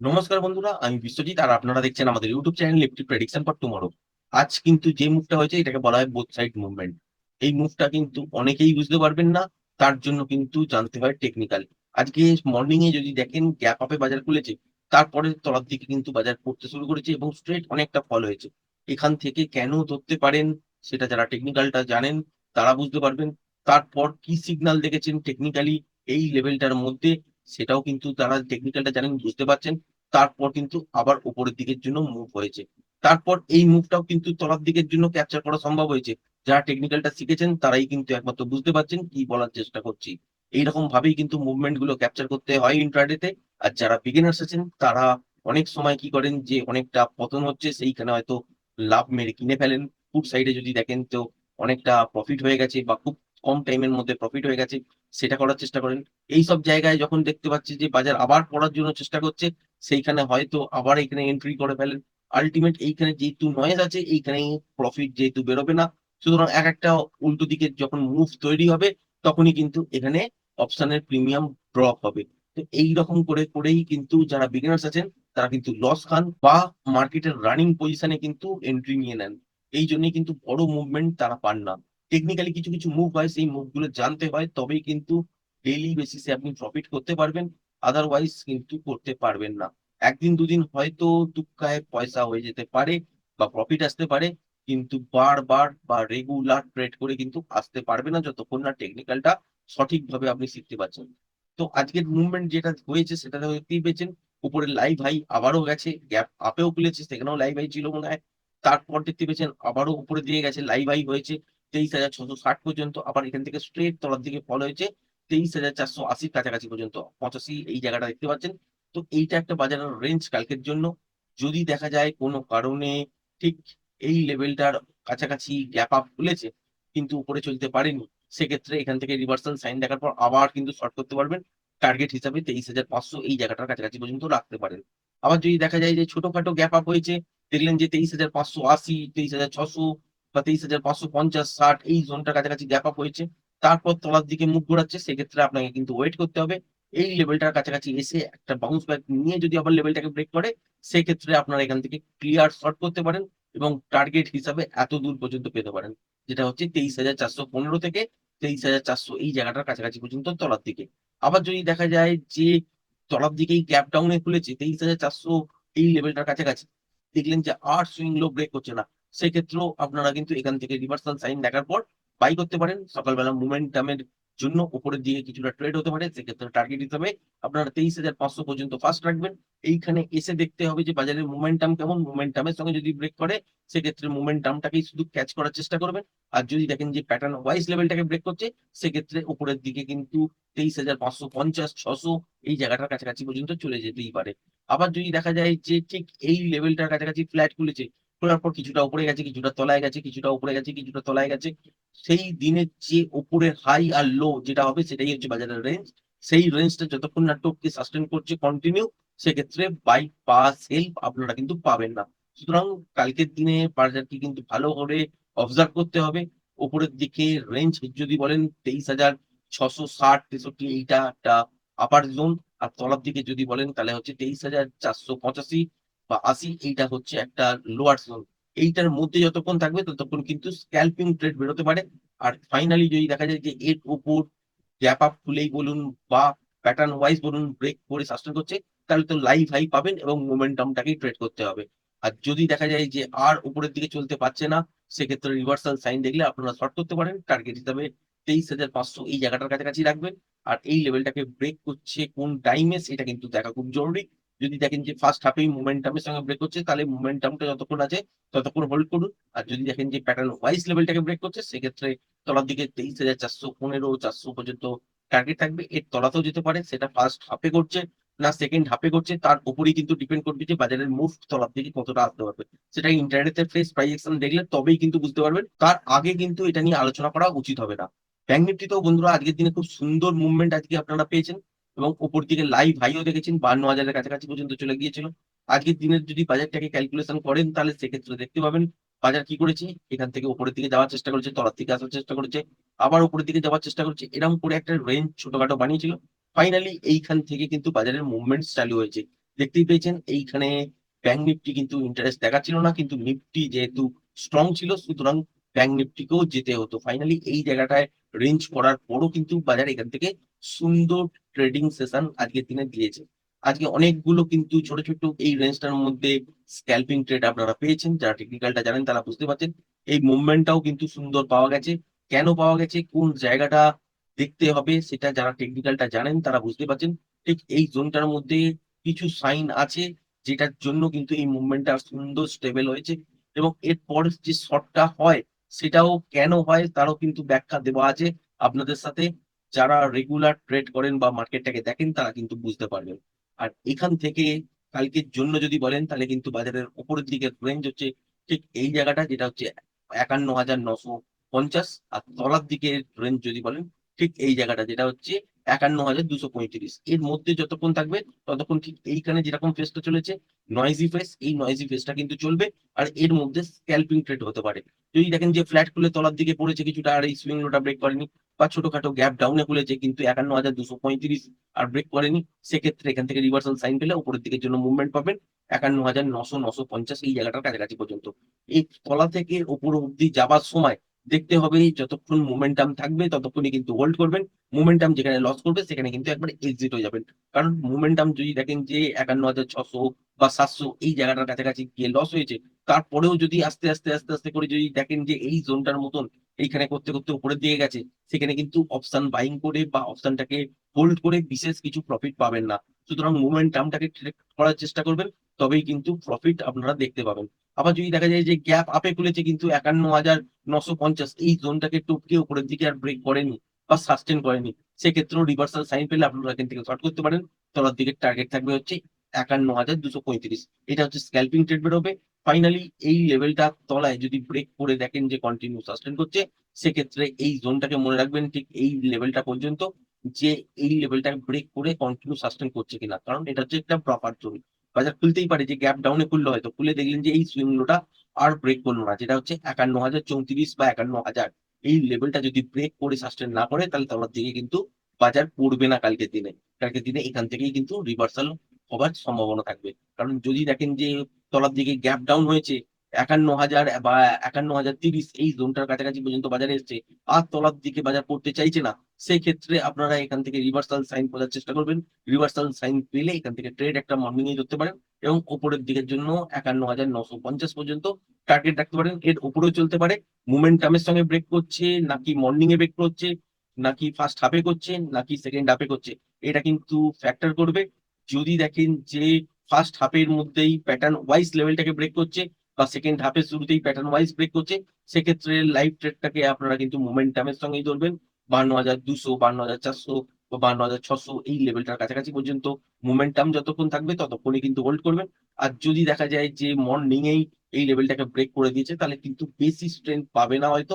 নমস্কার বন্ধুরা, আমি বিশ্বজিৎ আর আপনারা দেখছেন আমাদের YouTube channel Nifty prediction for tomorrow আজ কিন্তু যে মুভটা হয়েছে, এটাকে বলা হয় বোথ সাইড মুভমেন্ট এই মুভটা কিন্তু অনেকেই বুঝতে পারবেন না, তার জন্য কিন্তু জানতে হয় টেকনিক্যাল আজকে মর্নিং এ যদি দেখেন গ্যাপ আপে বাজার খুলেছে, তারপরে তলার দিকে কিন্তু বাজার পড়তে শুরু করেছে এবং স্ট্রেট অনেকটা ফল হয়েছে। এখান থেকে কেন ধরতে পারেন, সেটা যারা টেকনিক্যালটা জানেন, তারা বুঝতে পারবেন। তারপর কি সিগন্যাল দেখেছেন টেকনিক্যালি এই লেভেলটার মধ্যে সেটাও কিন্তু তারা টেকনিক্যালটা জানেন, বুঝতে পারছেন। তারপর কিন্তু আবার উপরের দিকের জন্য মুভ হয়েছে। তারপর এই মুভটাও কিন্তু তলার দিকের জন্য ক্যাপচার করা সম্ভব হয়েছে। যারা টেকনিক্যালটা শিখেছেন, তারাই কিন্তু একমাত্র বুঝতে পারছেন কি বলার চেষ্টা করছি। এইরকম ভাবেই কিন্তু মুভমেন্টগুলো ক্যাপচার করতে হয় ইন্ট্রাডেতে আর যারা বিগিনার্স আছেন, তারা অনেক সময় কি করেন যে, অনেকটা পতন হচ্ছে, সেইখানে হয়তো লাভ মেরে কিনে ফেলেন। ফুড সাইডে যদি দেখেন তো অনেকটা প্রফিট হয়ে গেছে বা খুব কম টাইমের মধ্যে প্রফিট হয়ে গেছে, সেটা করার চেষ্টা করেন। এই সব জায়গায় যখন দেখতে পাচ্ছি যে বাজার আবার পড়ার জন্য চেষ্টা করছে, সেইখানে হয়তো আবার এখানে এন্ট্রি করে ফেলেন। আলটিমেট এইখানে যেহেতু নয়েজ আছে এইখানে প্রফিট যেহেতু বেরোবে না। সুতরাং এক একটা উল্টো দিকে যখন মুভ তৈরি হবে, তখনই কিন্তু এখানে অপশনের প্রিমিয়াম ড্রপ হবে। তো এই রকম করে করেই কিন্তু যারা বিগিনার্স আছেন, তারা কিন্তু লস খান বা মার্কেটের রানিং পজিশনে কিন্তু এন্ট্রি নিয়ে নেন। এই জন্যই কিন্তু বড় মুভমেন্ট তারা পান না। টেকনিক্যালি কিছু কিছু মুভ হয়, সেই মুভগুলো জানতে হয়, তবেই কিন্তু ডেইলি বেসিসে আপনি প্রফিট করতে পারবেন আদারওয়াইজ কিন্তু করতে পারবেন না। একদিন দুদিন হয়তো টুকায় পয়সা হয়ে যেতে পারে বা প্রফিট আসতে পারে, কিন্তু বারবার বা রেগুলার ট্রেড করে কিন্তু আসতে পারবে না যতক্ষণ না টেকনিক্যালটা সঠিকভাবে আপনি শিখতে পারছেন। তো আজকের মুভমেন্ট যেটা হয়েছে সেটা দেখতেই পেয়েছেন, উপরে লাইভ হাই আবারও গেছে গ্যাপ আপেও খুলেছে, সেখানেও লাইভ হাই ছিল মনে হয়। তারপর দেখতে পেয়েছেন আবারও উপরে দিয়ে গেছে লাইভ হাই হয়েছে। তেইশ হাজার ছশো ষাট পর্যন্ত, আবার এখান থেকে স্ট্রেট তলার দিকে ফল হয়েছে তেইশ হাজার চারশো আশির কাছাকাছি পর্যন্ত, পঁচাশি এই জায়গাটা দেখতে পাচ্ছেন। তো এইটা একটা বাজারের রেঞ্জ কালকের জন্য। যদি দেখা যায় কোনো কারণে ঠিক এই লেভেলটার কাছাকাছি গ্যাপ আপ খুলেছে, কিন্তু উপরে চলতে পারেনি, সেক্ষেত্রে এখান থেকে রিভার্সাল সাইন দেখার পর আবার কিন্তু শর্ট করতে পারবেন। টার্গেট হিসাবে তেইশ হাজার পাঁচশো এই জায়গাটার কাছাকাছি পর্যন্ত রাখতে পারেন। আবার যদি দেখা যায় যে ছোটখাটো গ্যাপ আপ হয়েছে, দেখলেন যে তেইশ হাজার পাঁচশো আশি, তেইশ হাজার ছশো বা তেইশ হাজার পাঁচশো পঞ্চাশ, ষাট, এই জোনটার কাছাকাছি গ্যাপ আপ হয়েছে। তারপর তলার দিকে মুখ ঘোরাচ্ছে, সেক্ষেত্রে আপনাকে কিন্তু ওয়েট করতে হবে। এই লেভেলটার কাছাকাছি এসে একটা বাউন্স ব্যাক নিয়ে যদি আবার লেভেলটাকে ব্রেক করে, সেক্ষেত্রে আপনারা এখান থেকে ক্লিয়ার শর্ট করতে পারেন এবং টার্গেট হিসাবে এত দূর পর্যন্ত পেতে পারেন। যেটা হচ্ছে তেইশ হাজার চারশো পনেরো থেকে তেইশ হাজার চারশো এই জায়গাটার কাছাকাছি পর্যন্ত তলার দিকে। আবার যদি দেখা যায় যে তলার দিকেই গ্যাপ ডাউনে খুলেছে, তেইশ হাজার চারশো এই লেভেলটার কাছাকাছি, দেখলেন যে আর সুইং লো ব্রেক করছে না। সেক্ষেত্রেও আপনারা কিন্তু এখান থেকে রিভার্সাল সাইন দেখার পর বাই করতে পারেন। সকালবেলা মোমেন্টামের জন্য উপরের দিকে কিছুটা ট্রেড হতে পারে। সেক্ষেত্রে টার্গেট হিসাবে আপনারা তেইশ হাজার পাঁচশো পর্যন্ত ফার্স্ট রাখবেন। এইখানে এসে দেখতে হবে যে বাজারের মোমেন্টাম কেমন। মোমেন্টামের সঙ্গে যদি ব্রেক করে, সেক্ষেত্রে মোমেন্টামটাকেই শুধু ক্যাচ করার চেষ্টা করবেন। আর যদি দেখেন যে প্যাটার্ন ওয়াইজ লেভেলটাকে ব্রেক করছে, সেক্ষেত্রে উপরের দিকে কিন্তু তেইশ হাজার পাঁচশো পঞ্চাশ, ছশো এই জায়গাটার কাছাকাছি পর্যন্ত চলে যেতেই পারে। আবার যদি দেখা যায় যে ঠিক এই লেভেলটার কাছাকাছি ফ্ল্যাট খুলেছে খোলার পর কিছুটা উপরে গেছে, কিছুটা তলায় গেছে, কিছুটা উপরে গেছে, কিছুটা তলায় গেছে। সেই দিনের যে উপরের হাই আর লো যেটা হবে সেটাই হচ্ছে বাজারের রেঞ্জ সেই রেঞ্জটা যতক্ষণ না টোপকে সাস্টেন করছে কন্টিনিউ সেক্ষেত্রে বাই পা সেলফ আপনারা কিন্তু পাবেন না। সুতরাং কালকের দিনে বাজারকে কিন্তু ভালো করে অবজার্ভ করতে হবে। উপরের দিকে রেঞ্জ যদি বলেন তেইশ হাজার ছশো ষাট, তেষট্টি, এইটা একটা আপার জোন আর তলার দিকে যদি বলেন তাহলে হচ্ছে তেইশ হাজার চারশো পঁচাশি। বা আশি এইটা হচ্ছে একটা লোয়ার জোন এইটার মধ্যে যতক্ষণ থাকবে ততক্ষণ কিন্তু স্ক্যাল্পিং ট্রেড বেরোতে পারে। আর ফাইনালি যদি দেখা যায় যে এর উপর গ্যাপ আপ খুলেই বলুন বা প্যাটার্ন ওয়াইজ বলুন ব্রেক করে সাস্টেন করছে, তাহলে তো লাইভ হাই পাবেন এবং মোমেন্টামটাকেই ট্রেড করতে হবে। আর যদি দেখা যায় যে আর উপরের দিকে চলতে পারছে না, সেক্ষেত্রে রিভার্সাল সাইন দেখলে আপনারা শর্ট করতে পারেন। টার্গেট হিসাবে তেইশ হাজার পাঁচশো এই জায়গাটার কাছাকাছি রাখবেন। আর এই লেভেলটাকে ব্রেক করছে কোন টাইমে সেটা কিন্তু দেখা খুব জরুরি। যদি দেখেন যে ফার্স্ট হাফেই মোমেন্টামের সঙ্গে ব্রেক করছে, তাহলে মোমেন্টামটা যতক্ষণ আছে, ততক্ষণ হোল্ড করুন। আর যদি দেখেন যে প্যাটার্ন ওয়াইজ লেভেলটাকে ব্রেক করছে, সেক্ষেত্রে তলার দিকে তেইশ হাজার চারশো পনেরো, চারশো পর্যন্ত টার্গেট থাকবে। এর তলাতেও যেতে পারে, সেটা ফার্স্ট হাফে করছে না সেকেন্ড হাফে করছে, তার উপরেই কিন্তু ডিপেন্ড করবে যে বাজারের মুভ তলার দিকে কতটা আসতে পারবে। সেটা ইন্টারনেটের ফ্রেশ প্রাইজেকশন দেখলে তবেই কিন্তু বুঝতে পারবেন, তার আগে কিন্তু এটা নিয়ে আলোচনা করা উচিত হবে না। ব্যাংক নিফটিতেও বন্ধুরা, আজকের দিনে খুব সুন্দর মুভমেন্ট আজকে আপনারা পেয়েছেন। এবং উপর দিকে লাইভ হাইও দেখেছেন, বান্ন হাজারের কাছাকাছি পর্যন্ত চলে গিয়েছিল। আজকের দিনের যদি বাজারটাকে ক্যালকুলেশন করেন, তাহলে সেক্ষেত্রে দেখতে পাবেন, বাজার কি করেছে? এখান থেকে উপরের দিকে যাওয়ার চেষ্টা করেছে, তলার দিকে আসার চেষ্টা করেছে, আবার উপরের দিকে যাওয়ার চেষ্টা করছে, এরকম করে একটা রেঞ্জ ছোটখাটো বানিয়েছিল। ফাইনালি এইখান থেকে কিন্তু বাজারের মুভমেন্ট চালু হয়েছে। দেখতেই পেয়েছেন, এইখানে ব্যাংক নিফটি কিন্তু ইন্টারেস্ট দেখাচ্ছিল না, কিন্তু নিফটি যেহেতু স্ট্রং ছিল, সুতরাং ব্যাংক নিফটিকেও যেতে হতো। ফাইনালি এই জায়গাটায় রেঞ্জ করার পরও কিন্তু বাজার এখান থেকে সুন্দর ট্রেডিং সেশন আজকের দিনে দিয়েছে। আজকে অনেকগুলো কিন্তু ছোট ছোট এই রেঞ্জটার মধ্যে স্ক্যালপিং ট্রেড আপনারা পেয়েছেন। যারা টেকনিক্যালটা জানেন তারা বুঝতে পারছেন। এই মুভমেন্টটাও কিন্তু সুন্দর পাওয়া গেছে। কেন পাওয়া গেছে? কোন জায়গাটা দেখতে হবে? সেটা যারা টেকনিক্যালটা জানেন তারা বুঝতে পারছেন। ঠিক এই জোনটার মধ্যে কিছু সাইন আছে, যেটার জন্য কিন্তু এই মুভমেন্টটা সুন্দর স্টেবল হয়েছে। এবং এরপর যে শর্টটা হয় সেটাও কেন হয় তারও কিন্তু ব্যাখ্যা দেওয়া আছে আপনাদের সাথে যারা রেগুলার ট্রেড করেন বা মার্কেটটাকে দেখেন, তারা কিন্তু বুঝতে পারবেন। আর এখান থেকে কালকের জন্য যদি বলেন, তাহলে কিন্তু বাজারের উপরের দিকে রেঞ্জ হচ্ছে ঠিক এই জায়গাটা, যেটা হচ্ছে একান্ন হাজার নশো পঞ্চাশ। আর তলার দিকে রেঞ্জ যদি বলেন ঠিক এই জায়গাটা, যেটা হচ্ছে একান্ন হাজার দুশো পঁয়ত্রিশ। এর মধ্যে যতক্ষণ থাকবে, ততক্ষণ ঠিক এইখানে যেরকম ফেসটা চলেছে নয়েজি ফেস এই নয়েজি ফেসটা কিন্তু চলবে আর এর মধ্যে স্ক্যালপিং ট্রেড হতে পারে। যদি দেখেন যে ফ্ল্যাট খুলে তলার দিকে পড়েছে কিছুটা আর এই সুইং লোটা ব্রেক করেনি বা ছোটখাটো গ্যাপ ডাউনে খুলেছে কিন্তু একান্ন হাজার দুশো পঁয়ত্রিশ আর ব্রেক করেনি, সেক্ষেত্রে এখান থেকে রিভার্সাল সাইন পেলে উপরের দিকের জন্য মুভমেন্ট পাবেন একান্ন হাজার নশো নশো পঞ্চাশ এই জায়গাটার কাছাকাছি পর্যন্ত। এই তলা থেকে উপর অব্দি যাবার সময় দেখতে হবে যতক্ষণ মোমেন্টাম থাকবে, ততক্ষণই কিন্তু হোল্ড করবেন। মোমেন্টাম যেখানে লস করবে, সেখানে কিন্তু একবার এক্সিট হয়ে যাবেন। কারণ মোমেন্টাম যদি দেখেন যে একান্ন হাজার ছশো বা সাতশো এই জায়গাটার কাছাকাছি গিয়ে লস হয়েছে, তারপরেও যদি আস্তে আস্তে আস্তে আস্তে করে যদি দেখেন যে এই জোনটার মতন এইখানে করতে করতে উপরে দিয়ে গেছে, সেখানে কিন্তু অপশন বাইং করে বা অপশনটাকে হোল্ড করে বিশেষ কিছু প্রফিট পাবেন না। সুতরাং মোমেন্টামটাকে ট্রেক করার চেষ্টা করবেন, তবেই কিন্তু প্রফিট আপনারা দেখতে পাবেন। আবার যদি দেখা যায় যে গ্যাপ আপে খুলেছে কিন্তু একান্ন হাজার নশো পঞ্চাশ, এই জোনটাকে টপকে উপরের দিকে আর ব্রেক করেনি বা সাস্টেন করেনি, সেক্ষেত্রেও রিভার্সাল সাইন পেলে আপনারা এখান থেকে শর্ট করতে পারেন। তলার দিকে টার্গেট থাকবে হচ্ছে একান্ন হাজার দুশো পঁয়ত্রিশ। এটা হচ্ছে স্ক্যালপিং ট্রেড বেরোবে। ফাইনালি এই লেভেলটা তলায় যদি ব্রেক করে দেখেন যে কন্টিনিউ সাস্টেন করছে, সেক্ষেত্রে এই জোনটাকে মনে রাখবেন ঠিক এই লেভেলটা পর্যন্ত যে এই লেভেলটা ব্রেক করে কন্টিনিউ সাস্টেন করছে কিনা। কারণ এটা হচ্ছে একটা প্রপার জোন বাজার খুলতেই পারে, যে গ্যাপ ডাউনে খুললো হয়তো, খুলে দেখলেন যে এই সুইং লোটা আর ব্রেক করল না, যেটা হচ্ছে একান্ন হাজার চৌত্রিশ বা একান্ন হাজার। এই লেভেলটা যদি ব্রেক করে সাস্টেন না করে, তাহলে তলার দিকে কিন্তু বাজার পড়বে না কালকে দিনে। কালকে দিনে এখান থেকেই কিন্তু রিভার্সাল হবার সম্ভাবনা থাকবে। কারণ যদি দেখেন যে তলার দিকে গ্যাপ ডাউন হয়েছে একান্ন হাজার বা একান্ন হাজার তিরিশ এই জোনটার কাছাকাছি পর্যন্ত বাজারে এসছে। আর তলার দিকে বাজার পড়তে চাইছে না। সেই ক্ষেত্রে আপনারা এখান থেকে রিভার্সাল সাইন খোঁজার চেষ্টা করবেন। রিভার্সাল সাইন পেলে এখান থেকে ট্রেড একটা মর্নিং এ ধরতে পারেন এবং উপরের দিকের জন্য একান্ন হাজার নশো পঞ্চাশ পর্যন্ত টার্গেট রাখতে পারেন। এর উপরেও চলতে পারে। মোমেন্টামের সঙ্গে ব্রেক করছে, নাকি মর্নিং এ ব্রেক করছে, নাকি ফার্স্ট হাফে করছে, নাকি সেকেন্ড হাফে করছে, এটা কিন্তু ফ্যাক্টর করবে। যদি দেখেন যে ফার্স্ট হাফের মধ্যেই প্যাটার্ন ওয়াইজ লেভেলটাকে ব্রেক করছে বা সেকেন্ড হাফের শুরুতেই প্যাটার্ন ওয়াইজ ব্রেক করছে, সেক্ষেত্রে লাইভ ট্রেডটাকে আপনারা কিন্তু মোমেন্টামের সঙ্গেই ধরবেন। বান্ন হাজার দুশো, বান্ন হাজার চারশো বা বান্ন হাজার ছশো এই লেভেলটার কাছাকাছি পর্যন্ত মোমেন্টাম যতক্ষণ থাকবে ততক্ষণই কিন্তু হোল্ড করবেন। আর যদি দেখা যায় যে মর্নিং এই এই লেভেলটাকে ব্রেক করে দিয়েছে, তাহলে কিন্তু বেশি স্ট্রেংথ পাবে না হয়তো।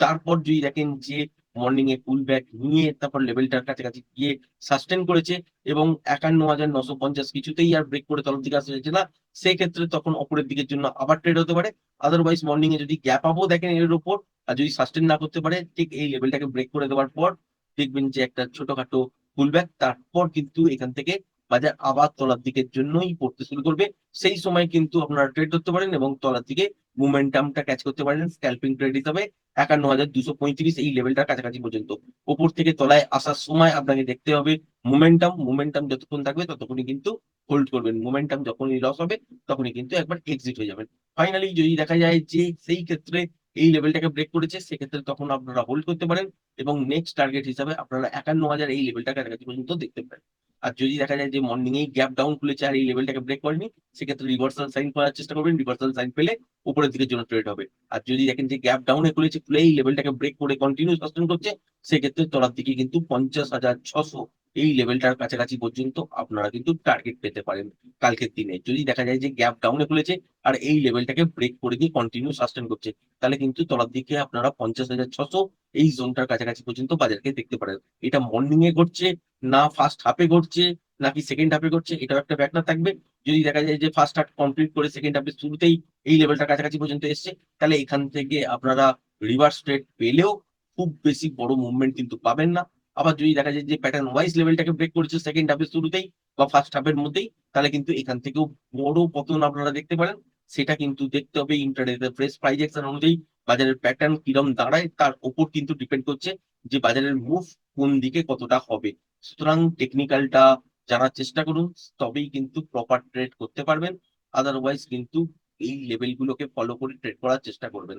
তারপর যদি দেখেন যে মর্নিং এ পুল ব্যাক নিয়ে তারপর লেভেলটার কাছাকাছি গিয়ে সাস্টেন করেছে এবং একান্ন হাজার নশো পঞ্চাশ কিছুতেই আর ব্রেক করে তলার দিকে আসা যাচ্ছে না। সেই ক্ষেত্রে তখন অপরের দিকের জন্য আবার ট্রেড হতে পারে। আদারওয়াইজ মর্নিং এ যদি গ্যাপ আপও দেখেন এর উপর আর যদি সাস্টেন না করতে পারে, ঠিক এই লেভেলটাকে ব্রেক করে দেওয়ার পর দেখবেন যে একটা ছোটখাটো পুল ব্যাক তারপর কিন্তু এখান থেকে বাজার আবার তলার দিকের জন্যই পড়তে শুরু করবে। সেই সময় কিন্তু আপনারা ট্রেড করতে পারেন এবং তলার দিকে মোমেন্টামটা ক্যাচ করতে পারেন স্ক্যালপিং ট্রেড হিসাবে একান্ন হাজার দুশো পঁয়ত্রিশ এই লেভেলটার কাছাকাছি পর্যন্ত। ওপর থেকে তলায় আসার সময় আপনাকে দেখতে হবে মোমেন্টাম মোমেন্টাম যতক্ষণ থাকবে ততক্ষণই কিন্তু হোল্ড করবেন। মোমেন্টাম যখনই লস হবে তখনই কিন্তু একবার এক্সিট হয়ে যাবেন। ফাইনালি যদি দেখা যায় যে সেই ক্ষেত্রে এই লেভেলটাকে ব্রেক করেছে, সেক্ষেত্রে তখন আপনারা হোল্ড করতে পারেন এবং নেক্সট টার্গেট হিসাবে আপনারা একান্ন হাজার এই লেভেলটার কাছাকাছি পর্যন্ত দেখতে পারেন। আর যদি দেখা যায় যে মর্নিং এই গ্যাপ ডাউন খুলেছে আর এই লেভেলটাকে ব্রেক করেনি, সেক্ষেত্রে রিভার্সাল সাইন করার চেষ্টা করবেন। রিভার্সাল সাইন পেলে উপরের দিকে জন্য ট্রেড হবে। আর যদি দেখেন যে গ্যাপ ডাউনে খুলেছে, খুলে এই লেভেলটাকে ব্রেক করে কন্টিনিউ সাস্টেন করছে, সেক্ষেত্রে তলার দিকে কিন্তু পঞ্চাশ হাজার ছশো এই লেভেলটার কাছাকাছি পর্যন্ত আপনারা কিন্তু টার্গেট পেতে পারেন কালকের দিনে। যদি দেখা যায় যে গ্যাপ ডাউনে খুলেছে আর এই লেভেলটাকে ব্রেক করে দিয়ে কন্টিনিউ সাস্টেন করছে, তাহলে কিন্তু তলার দিকে আপনারা পঞ্চাশ হাজার ছশো এই জোনটার কাছাকাছি পর্যন্ত বাজারকে দেখতে পারেন। এটা মর্নিং এ ঘটছে, না ফার্স্ট হাফে ঘটছে, নাকি সেকেন্ড হাফে ঘটছে, এটাও একটা ব্যাপার থাকবে। যদি দেখা যায় যে ফার্স্ট হাফ কমপ্লিট করে সেকেন্ড হাফের শুরুতেই এই লেভেলটার কাছাকাছি পর্যন্ত এসছে, তাহলে এখান থেকে আপনারা রিভার্স ট্রেড পেলেও খুব বেশি বড় মুভমেন্ট কিন্তু পাবেন না। আবার যদি দেখা যায় যে প্যাটার্ন ওয়াইজ লেভেলটাকে ব্রেক করেছে সেকেন্ড হাফের শুরুতেই বা ফার্স্ট হাফের মধ্যেই, তাহলে কিন্তু এখান থেকেও বড় পতন আপনারা দেখতে পারেন। সেটা কিন্তু দেখতে হবে ইন্টারনেটে ফ্রেশ অ্যাকশন অনুযায়ী বাজারের প্যাটার্ন কিরম দাঁড়ায়, তার উপর কিন্তু ডিপেন্ড করছে যে বাজারের মুভ কোন দিকে কতটা হবে। সুতরাং টেকনিক্যালটা জানার চেষ্টা করুন, তবেই কিন্তু প্রপার ট্রেড করতে পারবেন। আদারওয়াইজ কিন্তু এই লেভেলগুলোকে ফলো করে ট্রেড করার চেষ্টা করবেন।